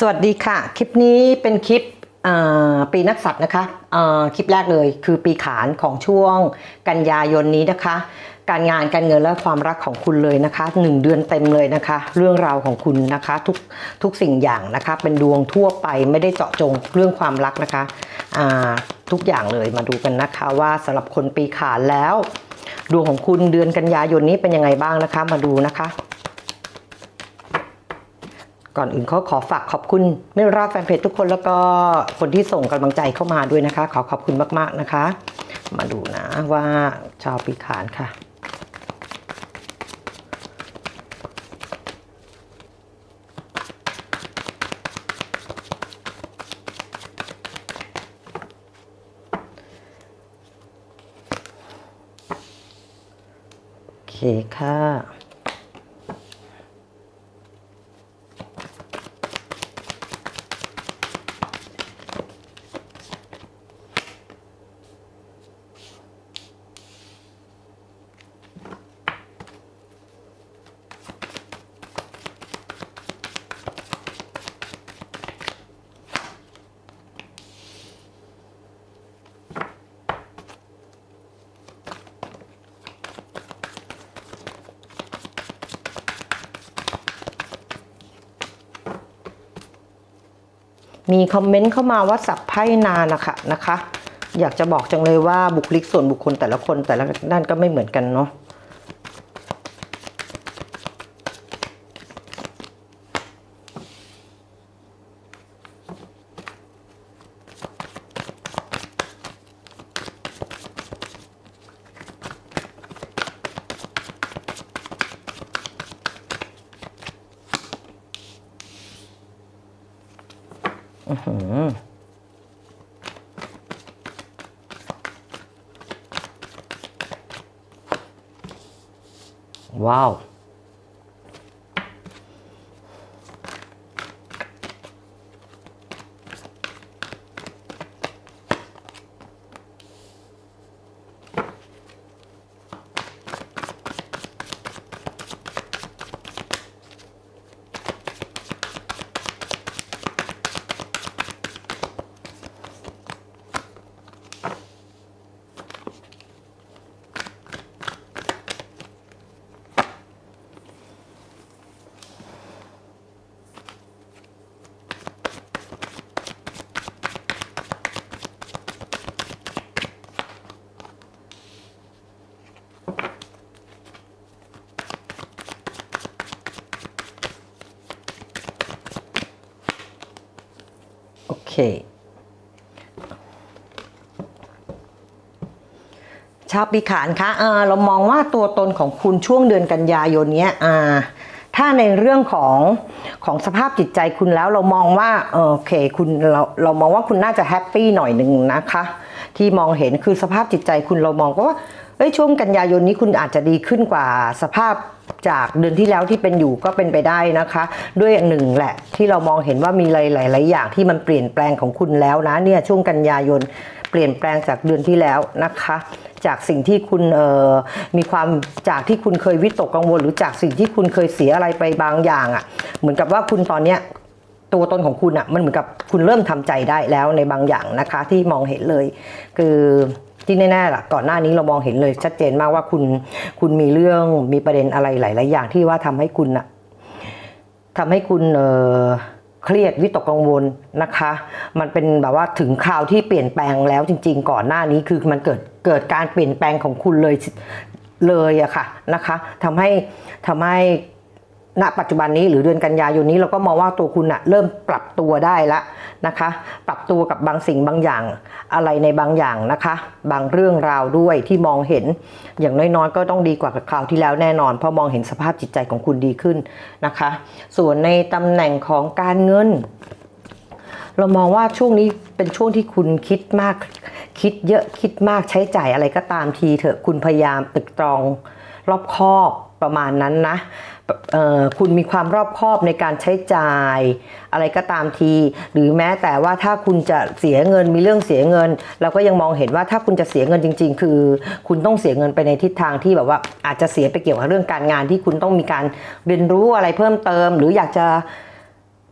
สวัสดีค่ะ คลิปนี้เป็นคลิปปีนักสัตว์นะคะคลิปแรกเลยคือปีขานของช่วงกันยายนนี้นะคะ การงานการเงินและความรักของคุณเลยนะคะหนึ่งเดือนเต็มเลยนะคะ เรื่องราวของคุณนะคะทุกทุกสิ่งอย่างนะคะ เป็นดวงทั่วไปไม่ได้เจาะจงเรื่องความรักนะคะทุกอย่างเลยมาดูกันนะคะว่าสำหรับคนปีขานแล้ว ดวงของคุณเดือนกันยายนนี้เป็นยังไงบ้างนะคะ มาดูนะคะ ก่อนอื่นเขาขอฝากขอบคุณไม่รักแฟนเพจทุกคนแล้วก็คนที่ส่งกำลังใจเข้ามาด้วยนะคะ ขอขอบคุณมากๆนะคะ มาดูนะว่าชาวปีขานค่ะโอเคค่ะ มีคอมเมนต์เข้ามาว่าสับไพ่นานะคะนะคะ อยากจะบอกจังเลยว่าบุคลิกส่วนบุคคลแต่ละคนแต่ละด้านก็ไม่เหมือนกันเนาะ ว้ ชาวปีขานคะเเรามองว่าตัวตนของคุณช่วงเดือนกันยายนเนี้ยถ้าในเรื่องของ ของสภาพจิตใจคุณแล้วเรามองว่าโอเคคุณเราเรามองว่าคุณน่าจะแฮปปี้หน่อยหนึ่งนะคะ ที่มองเห็นคือสภาพจิตใจคุณเรามองก็ว่าเอ้ยช่วงกันยายนนี้คุณอาจจะดีขึ้นกว่าสภาพจากเดือนที่แล้วที่เป็นอยู่ก็เป็นไปได้นะคะ ด้วยอย่างหนึ่งแหละที่เรามองเห็นว่ามีหลาย ๆ อย่างที่มันเปลี่ยนแปลงของคุณแล้วนะเนี่ยช่วงกันยายน เปลี่ยนแปลงจากเดือนที่แล้วนะคะ จากสิ่งที่คุณมีความจากที่คุณเคยวิตกกังวล หรือจากสิ่งที่คุณเคยเสียอะไรไปบางอย่างอะ่ะ เหมือนกับว่าคุณตอนเนี้ยตัวตนของคุณอะ่ะมันเหมือนกับคุณเริ่มทำใจได้แล้วในบางอย่างนะคะที่มองเห็นเลย คือที่แน่ๆล่ะก่อนหน้านี้เรามองเห็นเลย ชัดเจนมากว่าคุณคุณมีเรื่องมีประเด็นอะไรหลาย ๆ อย่างที่ว่าทำให้คุณอะทำให้คุณเอ่อ เครียดวิตกกังวลนะคะ มันเป็นแบบว่าถึงข่าวที่เปลี่ยนแปลงแล้วจริง ๆ ก่อนหน้านี้คือมันเกิดเกิดการเปลี่ยนแปลงของคุณเลยเลยอะค่ะนะคะทำให้ทำให้ ณปัจจุบันนี้หรือเดือนกันยายนนี้เราก็มองว่าตัวคุณอะเริ่มปรับตัวได้แล้วนะคะ ปรับตัวกับบางสิ่งบางอย่างอะไรในบางอย่างนะคะ บางเรื่องราวด้วยที่มองเห็นอย่างน้อยๆ ก็ต้องดีกว่ากับคราวที่แล้วแน่นอน เพราะมองเห็นสภาพจิตใจของคุณดีขึ้นนะคะ ส่วนในตำแหน่งของการเงิน เรามองว่าช่วงนี้เป็นช่วงที่คุณคิดมาก คิดเยอะคิดมากใช้จ่ายอะไรก็ตามทีเถอะคุณพยายามตึกตรองรอบคอบประมาณนั้นนะ คุณมีความรอบคอบในการใช้จ่าย อะไรก็ตามที หรือแม้แต่ว่าถ้าคุณจะเสียเงินมีเรื่องเสียเงิน เราก็ยังมองเห็นว่าถ้าคุณจะเสียเงินจริง ๆ คือ คุณต้องเสียเงินไปในทิศทางที่แบบว่าอาจจะเสียไปเกี่ยวกับเรื่องการงานที่คุณต้องมีการเรียนรู้อะไรเพิ่มเติม หรืออยากจะ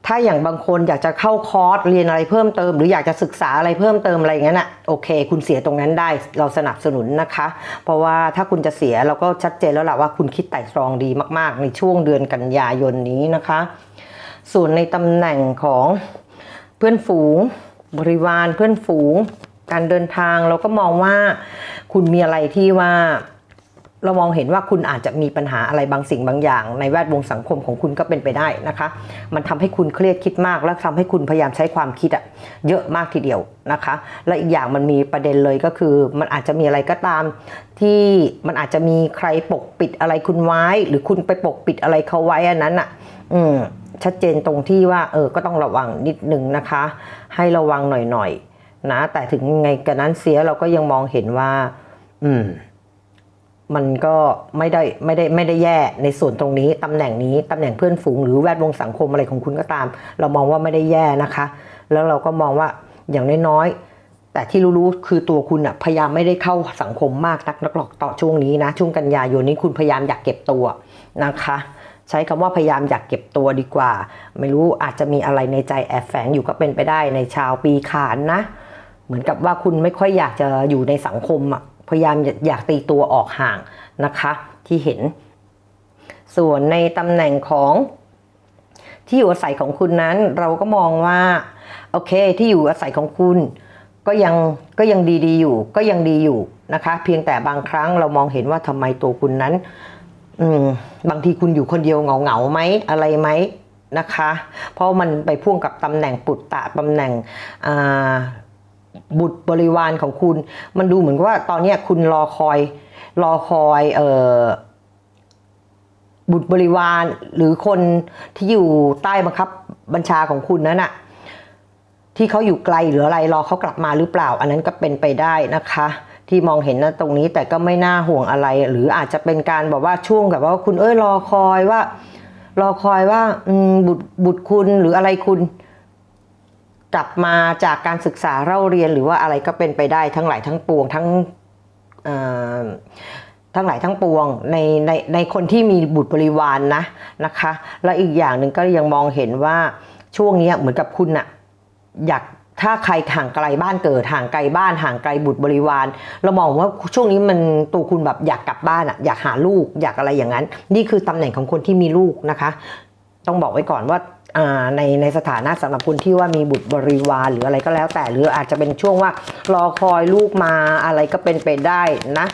ถ้าอย่างบางคนอยากจะเข้าคอร์สเรียนอะไรเพิ่มเติม หรืออยากจะศึกษาอะไรเพิ่มเติมอะไรอย่างนั้นอะโอเค คุณเสียตรงนั้นได้เราสนับสนุนนะคะ เพราะว่าถ้าคุณจะเสียเราก็ชัดเจนแล้วแหละว่าคุณคิดไต่ตรองดีมาก ๆ ในช่วงเดือนกันยายนนี้นะคะ ส่วนในตำแหน่งของเพื่อนฝูง บริวารเพื่อนฝูง การเดินทางเราก็มองว่าคุณมีอะไรที่ว่า เรามองเห็นว่าคุณอาจจะมีปัญหาอะไรบางสิ่งบางอย่าง ในแวดวงสังคมของคุณก็เป็นไปได้นะคะ มันทำให้คุณเครียดคิดมาก และทำให้คุณพยายามใช้ความคิดอะเยอะมากทีเดียวนะคะ และอีกอย่างมันมีประเด็นเลยก็คือ มันอาจจะมีอะไรก็ตาม ที่มันอาจจะมีใครปกปิดอะไรคุณไว้ หรือคุณไปปกปิดอะไรเขาไว้อันนั้นอะอืมชัดเจนตรงที่ว่าเออก็ต้องระวังนิดนึงนะคะ ให้ระวังหน่อยๆนะแต่ถึงไงกันนั้นเสียเราก็ยังมองเห็นว่า อืม มันก็ไม่ได้ไม่ได้ไม่ได้แย่ในส่วนตรงนี้ตำแหน่งนี้ตำแหน่งเพื่อนฝูงหรือแวดวงสังคมอะไรของคุณก็ตาม เรามองว่าไม่ได้แย่นะคะ แล้วเราก็มองว่าอย่างน้อยๆแต่ที่รู้ๆคือตัวคุณอะพยายามไม่ได้เข้าสังคมมากนักนักหรอกต่อช่วงนี้นะช่วงกันยายนนี้คุณพยายามอยากเก็บตัวนะคะ ใช้คำว่าพยายามอยากเก็บตัวดีกว่า ไม่รู้อาจจะมีอะไรในใจแอบแฝงอยู่ก็เป็นไปได้ในชาวปีขานนะ เหมือนกับว่าคุณไม่ค่อยอยากจะอยู่ในสังคมอะ ยายามอยากตีตัวออกห่างนะคะที่เห็น ส่วนในตำแหน่งของที่อยู่อาศัยของคุณนั้น เราก็มองว่าโอเคที่อยู่อาศัยของคุณก็ยังก็ยังดีๆอยู่ ก็ยังดีอยู่นะคะ เพียงแต่บางครั้งเรามองเห็นว่าทำไมตัวคุณนั้นบางทีคุณอยู่คนเดียวเหงาเหงาๆไหมอะไรไหมนะคะ เพราะมันไปพ่วงกับตำแหน่งปุตตะตำแหน่ง บุตรบริวารของคุณ มันดูเหมือนว่าตอนนี้คุณรอคอยรอคอยเอ่อบุตรบริวารหรือคนที่อยู่ใต้บังคับบัญชาของคุณนั้นอะที่เขาอยู่ไกลหรืออะไรรอเขากลับมาหรือเปล่า อันนั้นก็เป็นไปได้นะคะ ที่มองเห็นนะตรงนี้แต่ก็ไม่น่าห่วงอะไร หรืออาจจะเป็นการแบบว่าช่วงแบบว่าคุณเอ้ยรอคอยว่า รอคอยว่าบุตรบุตรคุณหรืออะไรคุณ กลับมาจากการศึกษาเล่าเรียนหรือว่าอะไรก็เป็นไปได้ทั้งหลายทั้งปวงทั้งทั้งหลายทั้งปวงในในในคนที่มีบุตรบริวารนนะนะคะ และอีกอย่างหนึ่งก็ยังมองเห็นว่าช่วงนี้เหมือนกับคุณอะอยากถ้าใครห่างไกลบ้านเกิดห่างไกลบ้านห่างไกลบุตรบริวาร เรามองว่าช่วงนี้มันตัวคุณแบบอยากกลับบ้านอะอยากหาลูกอยากอะไรอย่างนั้น นี่คือตำแหน่งของคนที่มีลูกนะคะ ต้องบอกไว้ก่อนว่า ในในสถานะสำหรับคนที่ว่ามีบุตรบริวารหรืออะไรก็แล้วแต่ หรืออาจจะเป็นช่วงว่ารอคอยลูกมาอะไรก็เป็นไปได้นะ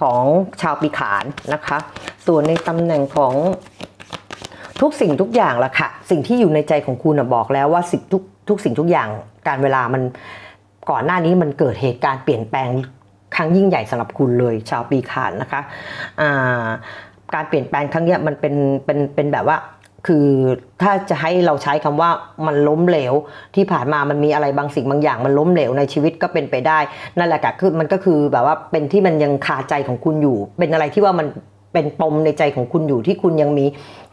ของชาวปีขานนะคะ ส่วนในตำแหน่งของทุกสิ่งทุกอย่างละค่ะ สิ่งที่อยู่ในใจของคุณบอกแล้วว่าสิ่งทุกทุกสิ่งทุกอย่างการเวลามันก่อนหน้านี้มันเกิดเหตุการณ์เปลี่ยนแปลงครั้งยิ่งใหญ่สำหรับคุณเลย ชาวปีขานนะคะการเปลี่ยนแปลงครั้งนี้มันเป็นเป็นเป็นแบบว่า คือถ้าจะให้เราใช้คำว่ามันล้มเหลว ที่ผ่านมามันมีอะไรบางสิ่งบางอย่างมันล้มเหลวในชีวิตก็เป็นไปได้ นั่นแหละค่ะคือมันก็คือแบบว่าเป็นที่มันยังคาใจของคุณอยู่ เป็นอะไรที่ว่ามันเป็นปมในใจของคุณอยู่ที่คุณยังมี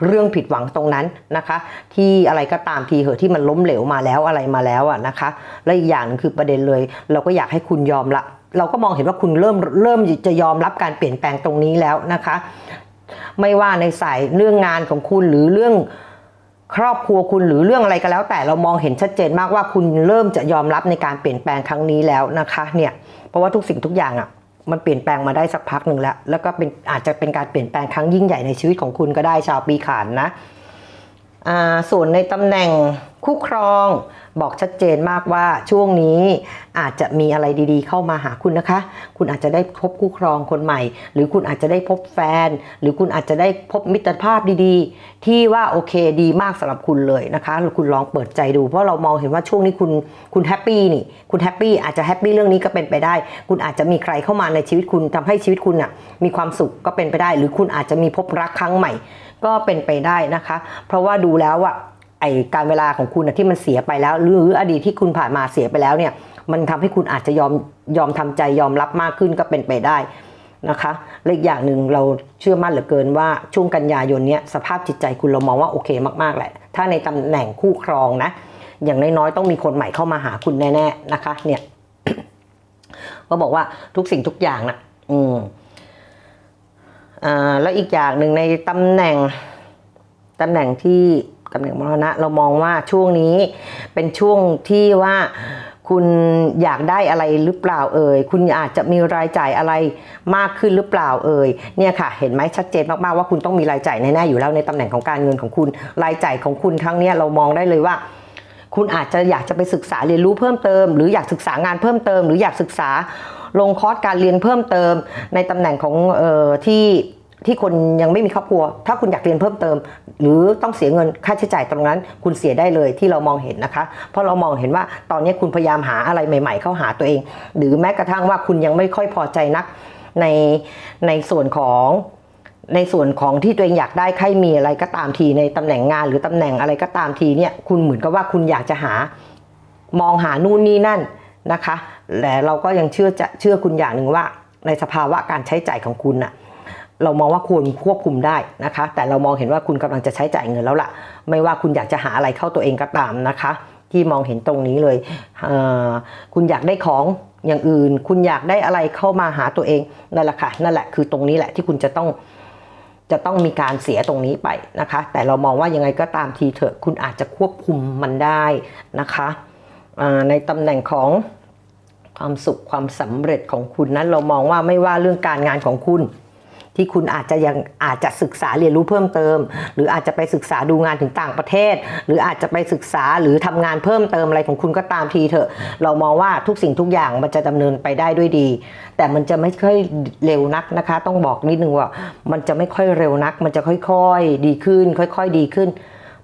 เรื่องผิดหวังตรงนั้นนะคะ ที่อะไรก็ตามทีเหอะที่มันล้มเหลวมาแล้วอะไรมาแล้วอะนะคะ และอีกอย่างนึงคือประเด็นเลย เราก็อยากให้คุณยอมละเราก็มองเห็นว่าคุณเริ่มเริ่มจะยอมรับการเปลี่ยนแปลงตรงนี้แล้วนะคะ ไม่ว่าในสายเรื่องงานของคุณหรือเรื่องครอบครัวคุณหรือเรื่องอะไรก็แล้ว แต่เรามองเห็นชัดเจนมากว่าคุณเริ่มจะยอมรับในการเปลี่ยนแปลงครั้งนี้แล้วนะคะเนี่ยเพราะว่าทุกสิ่งทุกอย่างอะมันเปลี่ยนแปลงมาได้สักพักหนึ่งแล้ว แล้วก็เป็นอาจจะเป็นการเปลี่ยนแปลงครั้งยิ่งใหญ่ในชีวิตของคุณก็ได้ชาวปีขานนะอ่าส่วนในตำแหน่งคู่ครอง บอกชัดเจนมากว่าช่วงนี้อาจจะมีอะไรดีๆ เข้ามาหาคุณนะคะ คุณอาจจะได้พบคู่ครองคนใหม่ หรือคุณอาจจะได้พบแฟน หรือคุณอาจจะได้พบมิตรภาพดีๆ ที่ว่าโอเคดีมากสำหรับคุณเลยนะคะคุณลองเปิดใจดู เพราะเรามองเห็นว่าช่วงนี้คุณคุณแฮปปี้นี่ คุณแฮปปี้อาจจะแฮปปี้เรื่องนี้ก็เป็นไปได้ คุณอาจจะมีใครเข้ามาในชีวิตคุณทำให้ชีวิตคุณน่ะมีความสุขก็เป็นไปได้ หรือคุณอาจจะมีพบรักครั้งใหม่ ก็เป็นไปได้นะคะ เพราะว่าดูแล้วอะ ไอการเวลาของคุณนะที่มันเสียไปแล้ว หรืออดีตที่คุณผ่านมาเสียไปแล้วเนี่ย มันทำให้คุณอาจจะยอมยอมทำใจยอมรับมากขึ้นก็เป็นไปได้นะคะและอีกอย่างหนึ่งเราเชื่อมั่นเหลือเกินว่าช่วงกันยายนเนี้ยสภาพจิตใจคุณเรามองว่าโอเคมากๆแหละ ถ้าในตำแหน่งคู่ครองนะ อย่างน้อยๆต้องมีคนใหม่เข้ามาหาคุณแน่ๆนะคะ เนี่ยก็บอกว่าทุกสิ่งทุกอย่างนะอืมอ่าแล้วอีกอย่างหนึ่งในตำแหน่งตำแหน่งที่ ตำแหน่งมรณะ เรามองว่าช่วงนี้เป็นช่วงที่ว่าคุณอยากได้อะไรหรือเปล่าเอ่ย คุณอาจจะมีรายจ่ายอะไรมากขึ้นหรือเปล่าเอ่ย เนี่ยค่ะ เห็นไหมชัดเจนมากๆว่าคุณต้องมีรายจ่ายแน่ๆอยู่แล้วในตำแหน่งของการเงินของคุณ รายจ่ายของคุณครั้งเนี้ยเรามองได้เลยว่า คุณอาจจะอยากจะไปศึกษาเรียนรู้เพิ่มเติม หรืออยากศึกษางานเพิ่มเติม หรืออยากศึกษาลงคอร์สการเรียนเพิ่มเติม ในตำแหน่งของออที่ ที่คนยังไม่มีครอบครัว ถ้าคุณอยากเรียนเพิ่มเติม หรือต้องเสียเงินค่าใช้จ่ายตรงนั้น คุณเสียได้เลยที่เรามองเห็นนะคะ เพราะเรามองเห็นว่าตอนนี้คุณพยายามหาอะไรใหม่ ๆ เข้าหาตัวเอง หรือแม้กระทั่งว่าคุณยังไม่ค่อยพอใจนักในในส่วนของในส่วนของที่ตัวเองอยากได้ใครมีอะไรก็ตามทีในตำแหน่งงาน หรือตำแหน่งอะไรก็ตามทีเนี่ยคุณเหมือนกับว่าคุณอยากจะหามองหานู่นนี่นั่นนะคะแต่เราก็ยังเชื่อจะเชื่อคุณอย่างหนึ่งว่า ในสภาวะการใช้จ่ายของคุณน่ะ เรามองว่าควรควบคุมได้นะคะ แต่เรามองเห็นว่าคุณกำลังจะใช้จ่ายเงินแล้วล่ะ ไม่ว่าคุณอยากจะหาอะไรเข้าตัวเองก็ตามนะคะ ที่มองเห็นตรงนี้เลยเคุณอยากได้ของอย่างอื่น คุณอยากได้อะไรเข้ามาหาตัวเองนั่นแหละค่ะนั่นแหละคือตรงนี้แหละที่คุณจะต้องจะต้องมีการเสียตรงนี้ไปนะคะ แต่เรามองว่ายังไงก็ตามทีเถอะคุณอาจจะควบคุมมันได้นะคะในตำแหน่งของความสุขความสำเร็จของคุณนั้นเรามองว่าไม่ว่าเรื่องการงานของคุณ ที่คุณอาจจะยังอาจจะศึกษาเรียนรู้เพิ่มเติม หรืออาจจะไปศึกษาดูงานถึงต่างประเทศ หรืออาจจะไปศึกษาหรือทำงานเพิ่มเติมอะไรของคุณก็ตามทีเถอะ เรามองว่าทุกสิ่งทุกอย่างมันจะดำเนินไปได้ด้วยดี แต่มันจะไม่ค่อยเร็วนักนะคะ ต้องบอกนิดนึงว่า มันจะไม่ค่อยเร็วนัก มันจะค่อยๆดีขึ้น ค่อย ๆ ดีขึ้น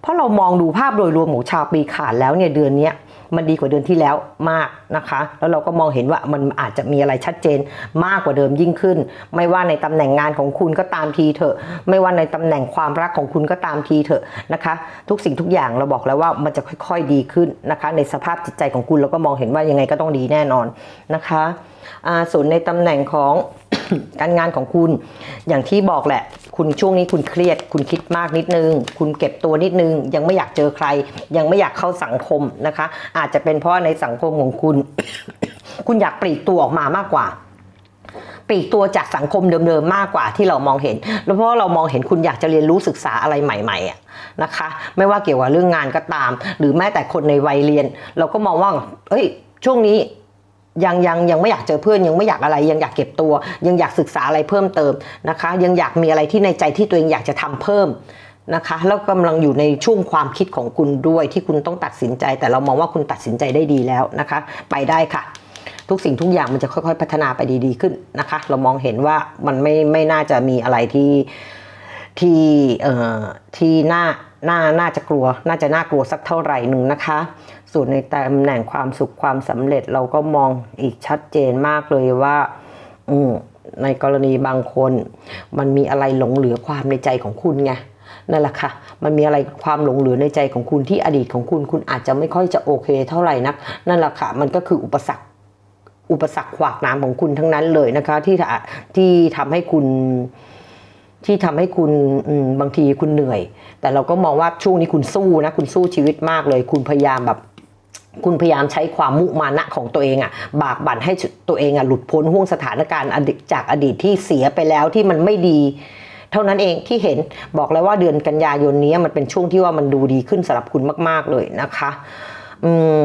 เพราะเรามองดูภาพโดยรวมของชาวปีขานแล้วเนี่ยเดือนเนี้ย มันดีกว่าเดือนที่แล้วมากนะคะ แล้วเราก็มองเห็นว่ามันอาจจะมีอะไรชัดเจนมากกว่าเดิมยิ่งขึ้น ไม่ว่าในตำแหน่งงานของคุณก็ตามทีเถอะ ไม่ว่าในตำแหน่งความรักของคุณก็ตามทีเถอะนะคะ ทุกสิ่งทุกอย่างเราบอกแล้วว่ามันจะค่อย ๆดีขึ้นนะคะ ในสภาพจิตใจของคุณเราก็มองเห็นว่ายังไงก็ต้องดีแน่นอนนะคะอ่าส่วนในตำแหน่งของ การงานของคุณอย่างที่บอกแหละ คุณช่วงนี้คุณเครียด คุณคิดมากนิดนึง คุณเก็บตัวนิดนึง ยังไม่อยากเจอใคร ยังไม่อยากเข้าสังคมนะคะ อาจจะเป็นเพราะในสังคมของคุณ คุณอยากปลีกตัวออกมามากกว่าปลีกตัวจากสังคมเดิมๆมากกว่าที่เรามองเห็น แล้วเพราะเรามองเห็นคุณอยากจะเรียนรู้ศึกษาอะไรใหม่ๆนะคะ ไม่ว่าเกี่ยวกับเรื่องงานก็ตาม หรือแม้แต่คนในวัยเรียน เราก็มองว่า เอ้ย ช่วงนี้ ยังยังยังไม่อยากเจอเพื่อนยังไม่อยากอะไร ยังอยากเก็บตัว ยังอยากศึกษาอะไรเพิ่มเติมนะคะ ยังอยากมีอะไรที่ในใจที่ตัวเองอยากจะทำเพิ่มนะคะแล้วกำลังอยู่ในช่วงความคิดของคุณด้วยที่คุณต้องตัดสินใจ แต่เรามองว่าคุณตัดสินใจได้ดีแล้วนะคะ ไปได้ค่ะ ทุกสิ่งทุกอย่างมันจะค่อยๆ พัฒนาไปดีๆขึ้นนะคะ เรามองเห็นว่ามันไม่ไม่น่าจะมีอะไรที่ที่เอ่อที่น่าน่าน่าจะกลัว น่าจะน่ากลัวสักเท่าไหร่หนึ่งนะคะ ส่ในตำแหน่งความสุขความสำเร็จเราก็มองอีกชัดเจนมากเลยว่าอืในกรณีบางคน มันมีอะไรหลงเหลือความในใจของคุณไงนั่นแหละค่ะ มันมีอะไรความหลงเหลือในใจของคุณที่อดีตของคุณ คุณอาจจะไม่ค่อยจะโอเคเท่าไหร่นัก นั่นแหละค่ะ มันก็คืออุปสรรค อุปสรรคขวากหน้ำของคุณทั้งนั้นเลยนะคะ ที่ท,ที่ทำให้คุณที่ทำให้คุณบางทีคุณเหนื่อย แต่เราก็มองว่าช่วงนี้คุณสู้นะ คุณสู้ชีวิตมากเลย คุณพยายามแบบ คุณพยายามใช้ความมุมานะของตัวเองอะบากบั่นให้ตัวเองอะหลุดพ้นห่วงสถานการณ์อดีตจากอดีตที่เสียไปแล้วที่มันไม่ดี เท่านั้นเองที่เห็นบอกแล้วว่าเดือนกันยายนนี้มันเป็นช่วงที่ว่ามันดูดีขึ้นสำหรับคุณมาก ๆเลยนะคะอืม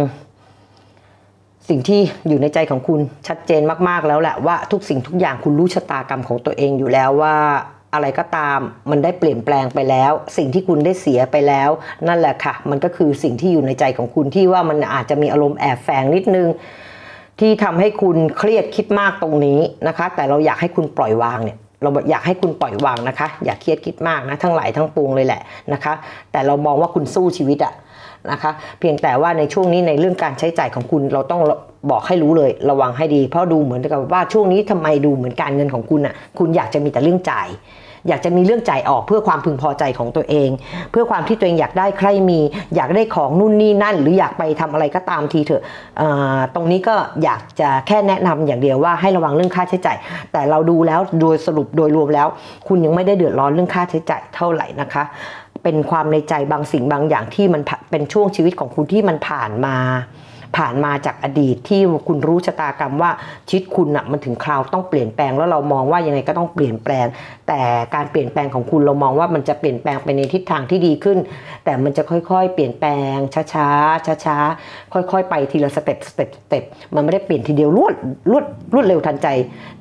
สิ่งที่อยู่ในใจของคุณชัดเจนมากๆแล้วแหละว่าทุกสิ่งทุกอย่างคุณรู้ชะตากรรมของตัวเองอยู่แล้วว่า อะไรก็ตาม มันได้เปลี่ยนแปลงไปแล้ว สิ่งที่คุณได้เสียไปแล้ว นั่นแหละค่ะ มันก็คือสิ่งที่อยู่ในใจของคุณที่ว่ามันอาจจะมีอารมณ์แอบแฝงนิดนึง ที่ทำให้คุณเครียดคิดมากตรงนี้นะคะ แต่เราอยากให้คุณปล่อยวางเนี่ยเราอยากให้คุณปล่อยวางนะคะ อย่าเครียดคิดมากนะทั้งหลายทั้งปวงเลยแหละนะคะ แต่เรามองว่าคุณสู้ชีวิตอะนะคะ เพียงแต่ว่าในช่วงนี้ในเรื่องการใช้จ่ายของคุณเราต้อง บอกให้รู้เลยระวังให้ดี เพราะดูเหมือนกับว่าช่วงนี้ทำไมดูเหมือนการเงินของคุณอะคุณอยากจะมีแต่เรื่องจ่าย อยากจะมีเรื่องจ่ายออกเพื่อความพึงพอใจของตัวเอง เพื่อความที่ตัวเองอยากได้ใครมี อยากได้ของนู่นนี่นั่น หรืออยากไปทำอะไรก็ตามทีเถอะตรงนี้ก็อยากจะแค่แนะนำอย่างเดียวว่าให้ระวังเรื่องค่าใช้จ่าย แต่เราดูแล้วโดยสรุปโดยรวมแล้ว คุณยังไม่ได้เดือดร้อนเรื่องค่าใช้จ่ายเท่าไหร่นะคะเป็นความในใจบางสิ่งบางอย่างที่มันเป็นช่วงชีวิตของคุณที่มันผ่านมา ผ่านมาจากอดีตที่คุณรู้ชะตากรรมว่าชีวิตคุณอะมันถึงคราวต้องเปลี่ยนแปลงแล้วเรามองว่ายังไงก็ต้องเปลี่ยนแปลง แต่การเปลี่ยนแปลงของคุณเรามองว่ามันจะเปลี่ยนแปลงไปในทิศทางที่ดีขึ้น แต่มันจะค่อยๆ เปลี่ยนแปลงช้าๆช้าๆค่อยๆ ไปทีละสเต็ปสเต็ปสเต็ปมันไม่ได้เปลี่ยนทีเดียวรวดรวดรวดเร็วทันใจ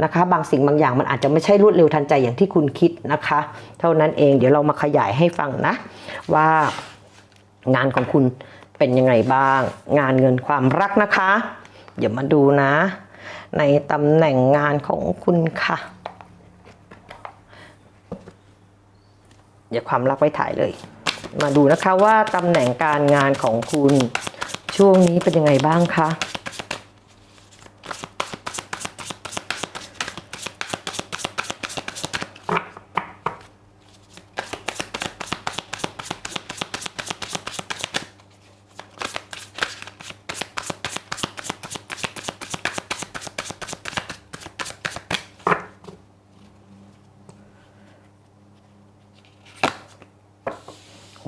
นะคะ บางสิ่งบางอย่างมันอาจจะไม่ใช่รวดเร็วทันใจอย่างที่คุณคิดนะคะ เท่านั้นเองเดี๋ยวเรามาขยายให้ฟังนะ ว่างานของคุณ เป็นยังไงบ้าง งานเงินความรักนะคะ เดี๋ยวมาดูนะ ในตำแหน่งงานของคุณค่ะอย่าความรักไว้ถ่ายเลย มาดูนะคะว่าตำแหน่งการงานของคุณช่วงนี้เป็นยังไงบ้างคะ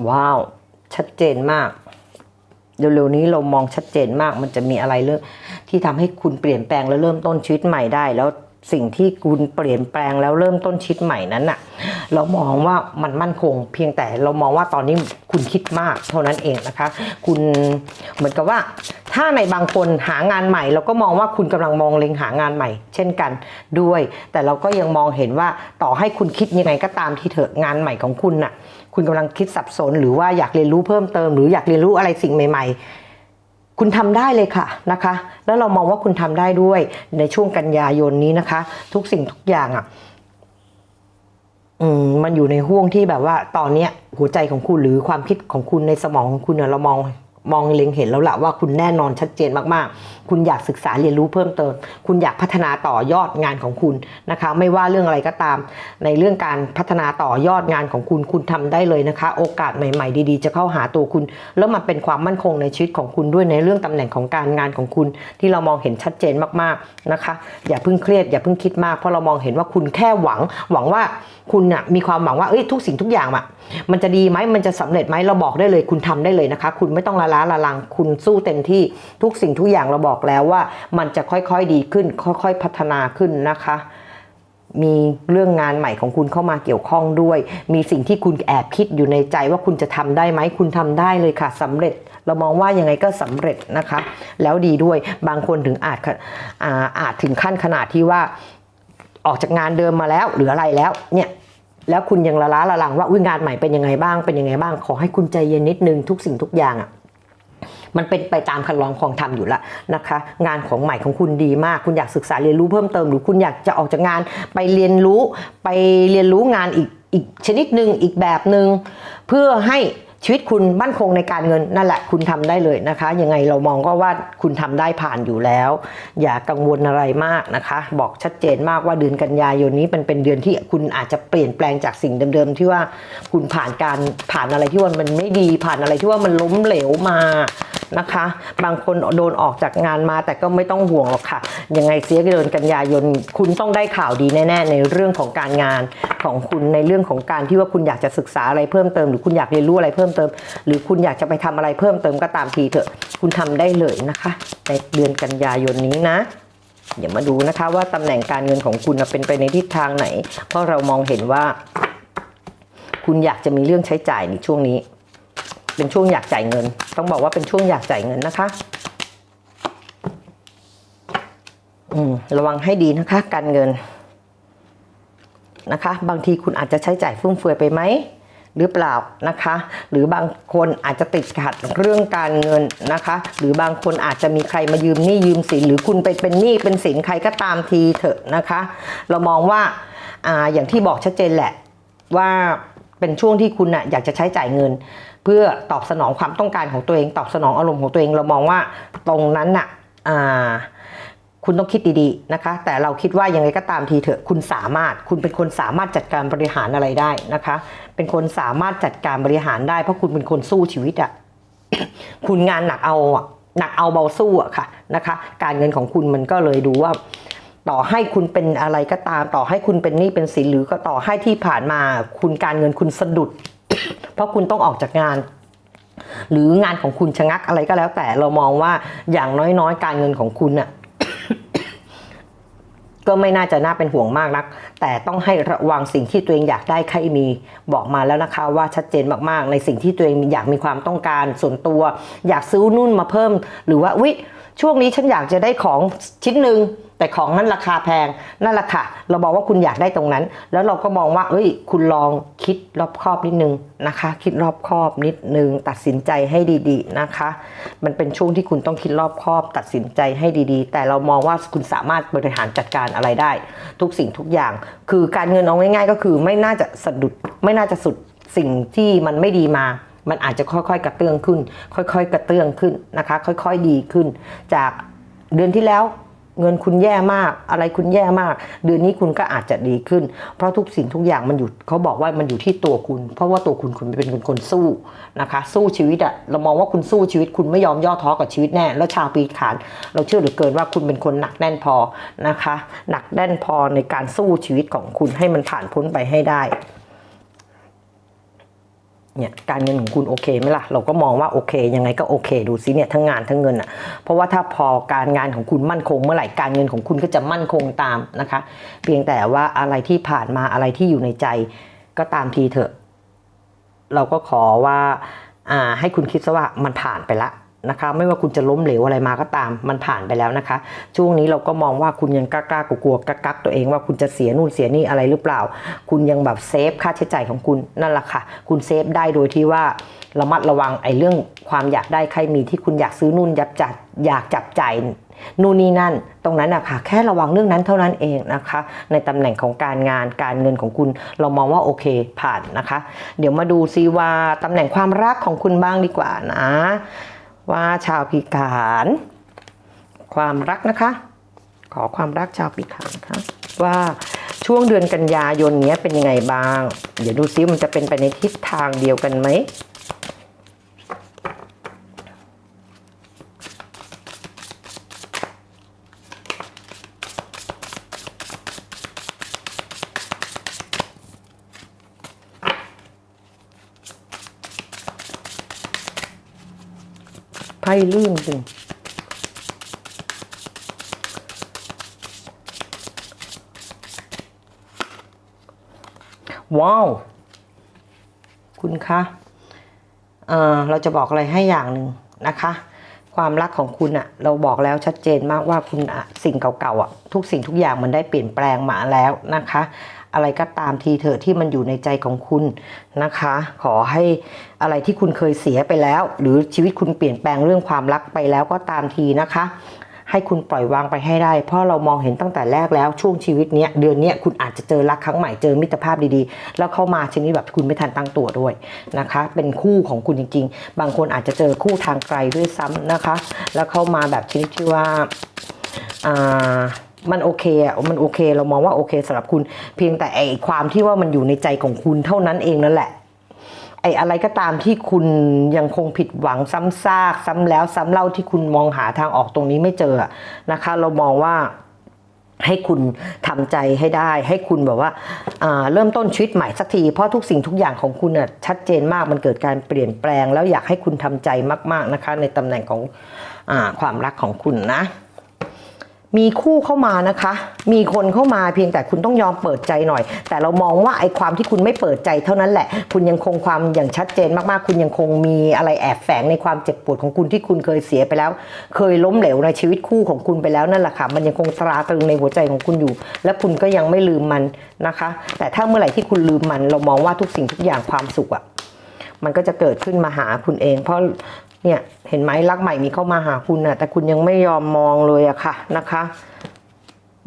ว้าว ชัดเจนมากเร็วๆนี้เรามองชัดเจนมาก มันจะมีอะไรเรื่องที่ทำให้คุณเปลี่ยนแปลงแล้วเริ่มต้นชีวิตใหม่ได้ แล้วสิ่งที่คุณเปลี่ยนแปลงแล้วเริ่มต้นชีวิตใหม่นั้นน่ะ เรามองว่ามันมั่นคง เพียงแต่เรามองว่าตอนนี้คุณคิดมากเท่านั้นเองนะคะ คุณเหมือนกับว่า ถ้าในบางคนหางานใหม่ เราก็มองว่าคุณกำลังมองเล็งหางานใหม่ เช่นกันด้วย แต่เราก็ยังมองเห็นว่าต่อให้คุณคิดยังไงก็ตามที่เถอะงานใหม่ของคุณน่ะ คุณกำลังคิดสับสน หรือว่าอยากเรียนรู้เพิ่มเติม หรืออยากเรียนรู้อะไรสิ่งใหม่ ๆ คุณทำได้เลยค่ะนะคะ แล้วเรามองว่าคุณทำได้ด้วยในช่วงกันยายนนี้นะคะ ทุกสิ่งทุกอย่างอะมมันอยู่ในห่วงที่แบบว่าตอนเนี้ยหัวใจของคุณหรือความคิดของคุณในสมองของคุณเนี่ยเรามอง มองเล็งเห็นแล้วละว่าคุณแน่นอนชัดเจนมากๆ คุณอยากศึกษาเรียนรู้เพิ่มเติม คุณอยากพัฒนาต่อยอดงานของคุณนะคะ ไม่ว่าเรื่องอะไรก็ตาม ในเรื่องการพัฒนาต่อยอดงานของคุณ คุณทำได้เลยนะคะ โอกาสใหม่ ๆ ดีๆ จะเข้าหาตัวคุณ แล้วมันเป็นความมั่นคงในชีวิตของคุณด้วยในเรื่องตำแหน่งของการงานของคุณ ที่เรามองเห็นชัดเจนมากๆนะคะ อย่าเพิ่งเครียดอย่าเพิ่งคิดมากเพราะเรามองเห็นว่าคุณแค่หวัง หวังว่าคุณน่ะมีความหวังว่าเอ้ยทุกสิ่งทุกอย่างอะ มันจะดีไหมมันจะสำเร็จไหมเราบอกได้เลย คุณทำได้เลยนะคะ คุณไม่ต้องละล้าละลัง คุณสู้เต็มที่ทุกสิ่งทุกอย่างเราบอกแล้วว่า มันจะค่อยๆดีขึ้น ค่อย ๆ พัฒนาขึ้นนะคะมีเรื่องงานใหม่ของคุณเข้ามาเกี่ยวข้องด้วย มีสิ่งที่คุณแอบคิดอยู่ในใจว่าคุณจะทำได้ไหม คุณทำได้เลยค่ะสำเร็จ เรามองว่ายังไงก็สำเร็จนะคะ แล้วดีด้วย บางคนถึงอาจอาอาจถึงขั้นขนาดที่ว่าออกจากงานเดิมมาแล้วหรืออะไรแล้ว เนี่ย แล้วคุณยังละล้าละลังว่าอุ้ยงานใหม่เป็นยังไงบ้างเป็นยังไงบ้าง ขอให้คุณใจเย็นนิดนึงทุกสิ่งทุกอย่างอะ่ะมันเป็นไปตามคันลองของธรรมอยู่แล้วนะคะ งานของใหม่ของคุณดีมาก คุณอยากศึกษาเรียนรู้เพิ่มเติม หรือคุณอยากจะออกจากงานไปเรียนรู้ไปเรียนรู้งานอีกอีกชนิดหนึ่งอีกแบบหนึ่งเพื่อให้ ชีวิตคุณมั่นคงในการเงินนั่นแหละคุณทำได้เลยนะคะ ยังไงเรามองก็ว่าคุณทำได้ผ่านอยู่แล้ว อย่ากังวลอะไรมากนะคะ บอกชัดเจนมากว่าเดือนกันยายนนี้เป็นเป็นเดือนที่คุณอาจจะเปลี่ยนแปลงจากสิ่งเดิมๆที่ว่าคุณผ่านการผ่านอะไรที่ว่ามันไม่ดีผ่านอะไรที่ว่ามันล้มเหลวมา นะคะ บางคนโดนออกจากงานมาแต่ก็ไม่ต้องห่วงหรอกค่ะ ยังไงเสียเดือนกันยายน คุณต้องได้ข่าวดีแน่ ๆ ในเรื่องของการงานของคุณในเรื่องของการที่ว่าคุณอยากจะศึกษาอะไรเพิ่มเติม หรือคุณอยากเรียนรู้อะไรเพิ่มเติม หรือคุณอยากจะไปทำอะไรเพิ่มเติมก็ตามทีเถอะ คุณทำได้เลยนะคะ ในเดือนกันยายนนี้นะเดี๋ยวมาดูนะคะว่าตำแหน่งการเงินของคุณน่ะเป็นไปในทิศทางไหน เพราะเรามองเห็นว่า คุณอยากจะมีเรื่องใช้จ่ายในช่วงนี้ เป็นช่วงอยากจ่ายเงิน ต้องบอกว่าเป็นช่วงอยากจ่ายเงินนะคะอืมระวังให้ดีนะคะ การเงินนะคะ บางทีคุณอาจจะใช้จ่ายฟุ่มเฟือยไปไหมหรือเปล่านะคะ หรือบางคนอาจจะติดขัดเรื่องการเงินนะคะ หรือบางคนอาจจะมีใครมายืมหนี้ยืมสิน หรือคุณไปเป็นหนี้เป็นสินใครก็ตามทีเถอะนะคะ เรามองว่าอ่าอย่างที่บอกชัดเจนแหละว่าเป็นช่วงที่คุณน่ะอยากจะใช้จ่ายเงิน เพื่อตอบสนองความต้องการของตัวเอง ตอบสนองอารมณ์ของตัวเองเรามองว่าตรงนั้นน่ะคุณต้องคิดดีๆนะคะ แต่เราคิดว่ายังไงก็ตามทีเถอะคุณสามารถคุณเป็นคนสามารถจัดการบริหารอะไรได้นะคะ เป็นคนสามารถจัดการบริหารได้ เพราะคุณเป็นคนสู้ชีวิตอะคุณงานหนักเอาอะหนักเอาเบาสู้อะค่ะนะคะ การเงินของคุณมันก็เลยดูว่า ต่อให้คุณเป็นอะไรก็ตาม ต่อให้คุณเป็นนี้เป็นสินหรือก็ต่อให้ที่ผ่านมา คุณการเงินคุณสะดุด เพราะคุณต้องออกจากงาน หรืองานของคุณชะงักอะไรก็แล้ว แต่เรามองว่าอย่างน้อยๆ การเงินของคุณน่ะก็ไม่น่าจะน่าเป็นห่วงมากนัก แต่ต้องให้ระวังสิ่งที่ตัวเองอยากได้ใครมีบอกมาแล้วนะคะ ว่าชัดเจนมากๆ ในสิ่งที่ตัวเองอยากมีความต้องการส่วนตัว อยากซื้อนู่นมาเพิ่ม หรือว่าวิช่วงนี้ฉันอยากจะได้ของชิ้นหนึ่ง แต่ของนั้นราคาแพงนั่นแหละค่ะ เราบอกว่าคุณอยากได้ตรงนั้น แล้วเราก็มองว่าเอ้ย คุณลองคิดรอบคอบนิดนึงนะคะ คิดรอบคอบนิดนึง ตัดสินใจให้ดีๆนะคะ มันเป็นช่วงที่คุณต้องคิดรอบคอบ ตัดสินใจให้ดีๆ แต่เรามองว่าคุณสามารถบริหารจัดการอะไรได้ ทุกสิ่งทุกอย่าง คือการเงินเอาง่ายๆ ก็คือไม่น่าจะสะดุดไม่น่าจะสุดสิ่งที่มันไม่ดีมามันอาจจะค่อยๆ กระเตื้องขึ้น ค่อยๆ กระเตื้องขึ้นนะคะ ค่อยๆ ดีขึ้น จากเดือนที่แล้ว เงินคุณแย่มาก อะไรคุณแย่มาก เดือนนี้คุณก็อาจจะดีขึ้น เพราะทุกสิ่งทุกอย่างมันอยู่เขาบอกว่ามันอยู่ที่ตัวคุณ เพราะว่าตัวคุณคุณเป็นคนคนสู้นะคะ สู้ชีวิตอะเรามองว่าคุณสู้ชีวิต คุณไม่ยอมย่อท้อกับชีวิตแน่ แล้วชาวปีขาน เราเชื่อเหลือเกินว่าคุณเป็นคนหนักแน่นพอนะคะ หนักแน่นพอในการสู้ชีวิตของคุณให้มันผ่านพ้นไปให้ได้ เนี่ยการเงินของคุณโอเคไหมล่ะ เราก็มองว่าโอเค ยังไงก็โอเค ดูซิเนี่ยทั้งงานทั้งเงินอะเพราะว่าถ้าพอการงานของคุณมั่นคงเมื่อไหร่การเงินของคุณก็จะมั่นคงตามนะคะ เพียงแต่ว่าอะไรที่ผ่านมาอะไรที่อยู่ในใจก็ตามทีเถอะ เราก็ขอว่าอ่าให้คุณคิดซะว่ามันผ่านไปละ นะคะ ไม่ว่าคุณจะล้มเหลวอะไรมาก็ตาม มันผ่านไปแล้วนะคะ ช่วงนี้เราก็มองว่าคุณยังกล้ากลัวๆกักกักตัวเองว่าคุณจะเสียนู่นเสียนี่อะไรหรือเปล่า คุณยังแบบเซฟค่าใช้จ่ายของคุณนั่นแหละค่ะ คุณเซฟได้โดยที่ว่าระมัดระวังไอ้เรื่องความอยากได้ใครมีที่คุณอยากซื้อนู่นยับจัดอยากจับจ่ายนู่นนี่นั่น ตรงนั้นนะคะแค่ระวังเรื่องนั้นเท่านั้นเองนะคะ ในตำแหน่งของการงานการเงินของคุณเรามองว่าโอเคผ่านนะคะ เดี๋ยวมาดูซิว่าตำแหน่งความรักของคุณบ้างดีกว่านะ ว่าชาวปีขาน ความรักนะคะ ขอความรักชาวปีขานค่ะว่าช่วงเดือนกันยายนนี้เป็นยังไงบ้าง เดี๋ยวดูซิมันจะเป็นไปในทิศทางเดียวกันไหม ลื่นจริงว้าว คุณคะเอ่อเราจะบอกอะไรให้อย่างหนึ่งนะคะ ความรักของคุณอะเราบอกแล้วชัดเจนมากว่าคุณอะสิ่งเก่าๆอะทุกสิ่งทุกอย่างมันได้เปลี่ยนแปลงมาแล้วนะคะ อะไรก็ตามทีเถอะที่มันอยู่ในใจของคุณนะคะ ขอให้อะไรที่คุณเคยเสียไปแล้ว หรือชีวิตคุณเปลี่ยนแปลงเรื่องความรักไปแล้วก็ตามทีนะคะ ให้คุณปล่อยวางไปให้ได้ เพราะเรามองเห็นตั้งแต่แรกแล้วช่วงชีวิตเนี้ยเดือนเนี้ยคุณอาจจะเจอรักครั้งใหม่เจอมิตรภาพดีๆ แล้วเข้ามาชนิดแบบคุณไม่ทันตั้งตัวด้วยนะคะ เป็นคู่ของคุณจริง ๆ บางคนอาจจะเจอคู่ทางไกลด้วยซ้ำนะคะ แล้วเข้ามาแบบชนิดที่ว่าอ่า มันโอเคอะมันโอเค เรามองว่าโอเคสำหรับคุณ เพียงแต่ไอความที่ว่ามันอยู่ในใจของคุณเท่านั้นเองนั่นแหละไอ้อะไรก็ตามที่คุณยังคงผิดหวังซ้ำซาก ซ้ำแล้วซ้ำเล่าที่คุณมองหาทางออกตรงนี้ไม่เจอนะคะ เรามองว่าให้คุณทำใจให้ได้ ให้คุณแบบว่าอ่าเริ่มต้นชีวิตใหม่สักทีเพราะทุกสิ่งทุกอย่างของคุณน่ะชัดเจนมากมันเกิดการเปลี่ยนแปลง แล้วอยากให้คุณทำใจมาก ๆนะคะ ในตำแหน่งของอาความรักของคุณนะ มีคู่เข้ามานะคะ มีคนเข้ามาเพียงแต่คุณต้องยอมเปิดใจหน่อย แต่เรามองว่าไอ้ความที่คุณไม่เปิดใจเท่านั้นแหละ คุณยังคงความอย่างชัดเจนมากๆ คุณยังคงมีอะไรแอบแฝงในความเจ็บปวดของคุณที่คุณเคยเสียไปแล้ว เคยล้มเหลวในชีวิตคู่ของคุณไปแล้วนั่นแหละค่ะ มันยังคงตราตรึงในหัวใจของคุณอยู่ และคุณก็ยังไม่ลืมมันนะคะ แต่ถ้าเมื่อไหร่ที่คุณลืมมัน เรามองว่าทุกสิ่งทุกอย่างความสุขอะมันก็จะเกิดขึ้นมาหาคุณเอง เพราะ เนี่ยเห็นไหมรักใหม่มีเข้ามาหาคุณนะแต่คุณยังไม่ยอมมองเลยอะค่ะนะคะ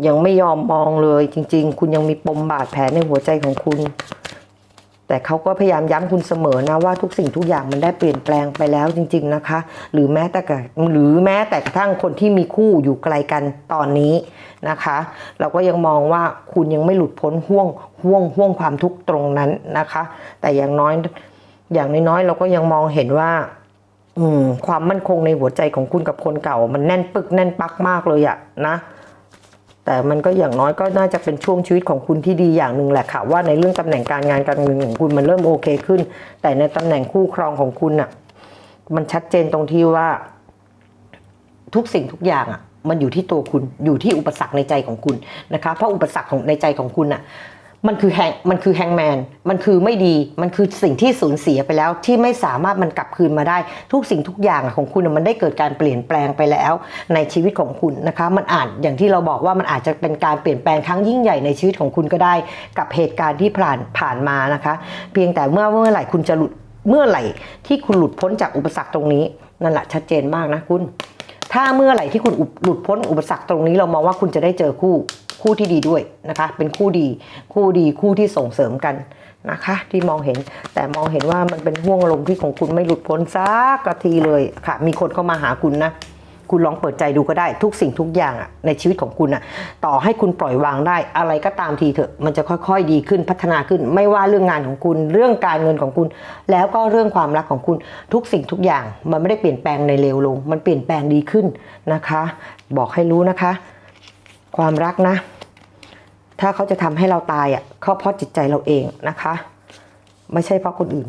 ยังไม่ยอมมองเลยจริง ๆ คุณยังมีปมบาดแผลในหัวใจของคุณ แต่เขาก็พยายามย้ำคุณเสมอนะว่าทุกสิ่งทุกอย่างมันได้เปลี่ยนแปลงไปแล้วจริง ๆนะคะ หรือแม้แต่กหรือแม้แต่กระทั่งคนที่มีคู่อยู่ไกลกันตอนนี้นะคะ เราก็ยังมองว่าคุณยังไม่หลุดพ้นห่วงห่วงห่วงความทุกข์ตรงนั้นนะคะ แต่อย่างน้อยอย่างน้อยๆเราก็ยังมองเห็นว่า อืมความมั่นคงในหัวใจของคุณกับคนเก่า มันแน่นปึกแน่นปักมากเลยอะนะแต่มันก็อย่างน้อยก็น่าจะเป็นช่วงชีวิตของคุณที่ดีอย่างหนึ่งแหละค่ะ ว่าในเรื่องตำแหน่งการงานการเงินของคุณมันเริ่มโอเคขึ้น แต่ในตำแหน่งคู่ครองของคุณน่ะมันชัดเจนตรงที่ว่า ทุกสิ่งทุกอย่างอะมันอยู่ที่ตัวคุณอยู่ที่อุปสรรคในใจของคุณนะคะ เพราะอุปสรรคของในใจของคุณอะ มันคือแฮงมันคือแฮงแมนมันคือไม่ดีมันคือสิ่งที่สูญเสียไปแล้ว ที่ไม่สามารถมันกลับคืนมาได้ ทุกสิ่งทุกอย่างของคุณมันได้เกิดการเปลี่ยนแปลงไปแล้ว ในชีวิตของคุณนะคะมันอาจอย่างที่เราบอกว่ามันอาจจะเป็นการเปลี่ยนแปลงครั้งยิ่งใหญ่ในชีวิตของคุณก็ได้ กับเหตุการณ์ที่ผ่านผ่านมานะคะ เพียงแต่เมื่อเมื่อไหร่คุณจะหลุดเมื่อไหร่ที่คุณหลุดพ้นจากอุปสรรคตรงนี้นั่นแหละชัดเจนมากนะคุณ ถ้าเมื่อไหร่ที่คุณหลุดพ้นอุปสรรคตรงนี้เรามองว่าคุณจะได้เจอคู่คู่ที่ดีด้วยนะคะ เป็นคู่ดีคู่ดีคู่ที่ส่งเสริมกันนะคะ ที่มองเห็นแต่มองเห็นว่ามันเป็นห่วงอารมณ์ที่ของคุณไม่หลุดพ้นสักทีเลยค่ะ มีคนเข้ามาหาคุณนะ คุณลองเปิดใจดูก็ได้ทุกสิ่งทุกอย่างอะในชีวิตของคุณอะต่อให้คุณปล่อยวางได้อะไรก็ตามทีเถอะ มันจะค่อยๆดีขึ้นพัฒนาขึ้น ไม่ว่าเรื่องงานของคุณ เรื่องการเงินของคุณ แล้วก็เรื่องความรักของคุณทุกสิ่งทุกอย่าง มันไม่ได้เปลี่ยนแปลงในเลวลง มันเปลี่ยนแปลงดีขึ้นนะคะ บอกให้รู้นะคะ ความรักนะ ถ้าเขาจะทำให้เราตายอะเขาเพราะจิตใจเราเองนะคะ ไม่ใช่เพราะคนอื่น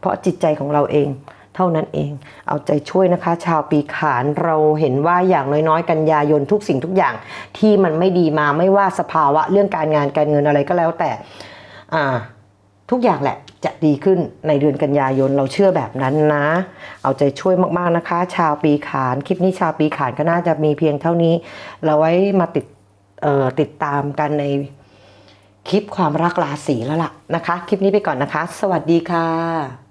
เพราะจิตใจของเราเอง เท่านั้นเอง เอาใจช่วยนะคะ ชาวปีขานเราเห็นว่าอย่างน้อยๆ กันยายนทุกสิ่งทุกอย่างที่มันไม่ดีมาไม่ว่าสภาวะเรื่องการงานการเงินอะไรก็แล้วแต่ทุกอย่างแหละจะดีขึ้นในเดือนกันยายนเราเชื่อแบบนั้นนะ เอาใจช่วยมากๆนะคะ ชาวปีขานคลิปนี้ชาวปีขานก็น่าจะมีเพียงเท่านี้ เราไว้มาติดติดตามกันในคลิปความรักราศีแล้วล่ะนะคะ คลิปนี้ไปก่อนนะคะ สวัสดีค่ะ